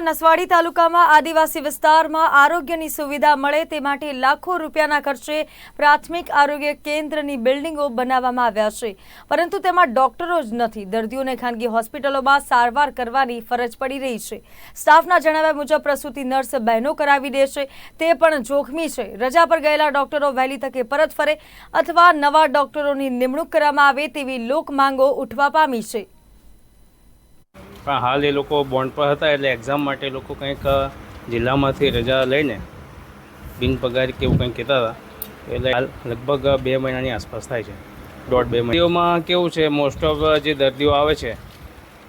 નસવાડી તાલુકામાં આદિવાસી વિસ્તારમાં આરોગ્યની સુવિધા મળે તે માટે લાખો રૂપિયાના ખર્ચે પ્રાથમિક આરોગ્ય કેન્દ્રની બિલ્ડિંગો બનાવવામાં આવ્યા છે. પરંતુ તેમાં ડોક્ટરો જ નથી. દર્દીઓને ખાનગી હોસ્પિટલોમાં સારવાર કરવાની ફરજ પડી રહી છે. સ્ટાફના જણાવ્યા મુજબ પ્રસૂતિ નર્સ બહેનો કરાવી દે છે. તે પણ જોખમી છે. રજા પર ગયેલા ડોક્ટરો વહેલી તકે પરત ફરે અથવા નવા ડોક્ટરોની નિમણૂક કરવામાં આવે તેવી લોક માંગો ઉઠવા પામી છે. પણ હાલ એ લોકો બોન્ડ પર હતા એટલે એક્ઝામ માટે લોકો કંઈક જિલ્લામાંથી રજા લઈને બિનપગાર કે એવું કંઈક કહેતા હતા. એટલે હાલ લગભગ બે મહિનાની આસપાસ થાય છે. દોઢ બે મહિનામાં કેવું છે મોસ્ટ ઓફ જે દર્દીઓ આવે છે,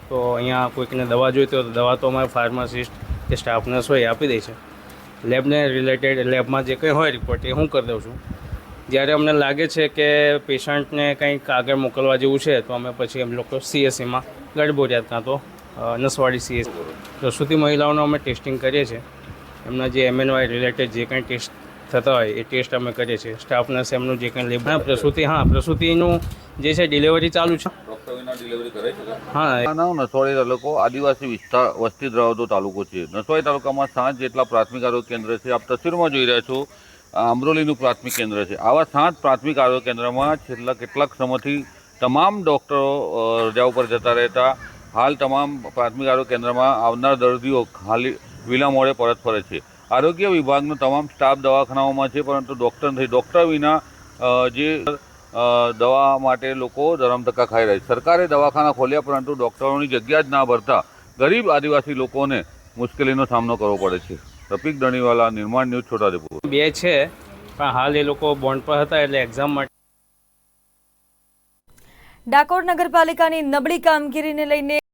તો અહીંયા કોઈકને દવા જોઈતી હોય તો દવા તો અમારે ફાર્માસિસ્ટ કે સ્ટાફ નર્સ હોય આપી દે છે. લેબને રિલેટેડ લેબમાં જે કંઈ હોય રિપોર્ટ એ હું કરી દઉં છું. જ્યારે અમને લાગે છે કે પેશન્ટને કંઈક આગળ મોકલવા જેવું છે, તો અમે પછી એમ લોકો સીએસસીમાં ગઢબોરિયાત કાં તો નસવાડી સીએસ પ્રસૂતિ મહિલાઓનો અમે ટેસ્ટિંગ કરીએ છીએ. એમના જે એમએનવાય રિલેટેડ જે કંઈ ટેસ્ટ થતા હોય એ ટેસ્ટ અમે કરીએ છીએ. સ્ટાફ નર્સ એમનું જે કંઈ લેબ હા પ્રસૂતિ હા પ્રસૂતિનું જે છે ડિલિવરી ચાલુ છે. ડોક્ટર વિના ડિલિવરી કરે હા. નસવાડી તાલુકો આદિવાસી વિસ્તાર વસ્તી ધરાવતો તાલુકો છે. નસવાડી તાલુકામાં સાત જેટલા પ્રાથમિક આરોગ્ય કેન્દ્ર છે. આપ તસવીરમાં જોઈ રહ્યા છો અમરોલીનું પ્રાથમિક કેન્દ્ર છે. આવા સાત પ્રાથમિક આરોગ્ય કેન્દ્રમાં છેલ્લા કેટલાક સમયથી તમામ ડૉક્ટરો રજા ઉપર જતા રહેતા હાલ તમામ પ્રાથમિક આરોગ્ય કેન્દ્રમાં આવનાર દર્દીઓ ખાલી વિના મોડે પરત ફરે છે. આરોગ્ય વિભાગનો તમામ સ્ટાફ દવાખાનાઓમાં છે, પરંતુ ડૉક્ટર નથી. ડૉક્ટર વિના જે દવા માટે લોકો ધરમધક્કા ખાઈ રહ્યા છે. સરકારે દવાખાના ખોલ્યા, પરંતુ ડૉક્ટરોની જગ્યા જ ના ભરતા ગરીબ આદિવાસી લોકોને મુશ્કેલીનો સામનો કરવો પડે છે. રપિક દણીવાલા નિર્માણ ન્યૂઝ છોટાઉદેપુર બે છે, પણ હાલ એ લોકો બોન્ડ પર હતા એટલે એક્ઝામ માટે ડાકોર નગરપાલિકાની નબળી કામગીરીને લઈને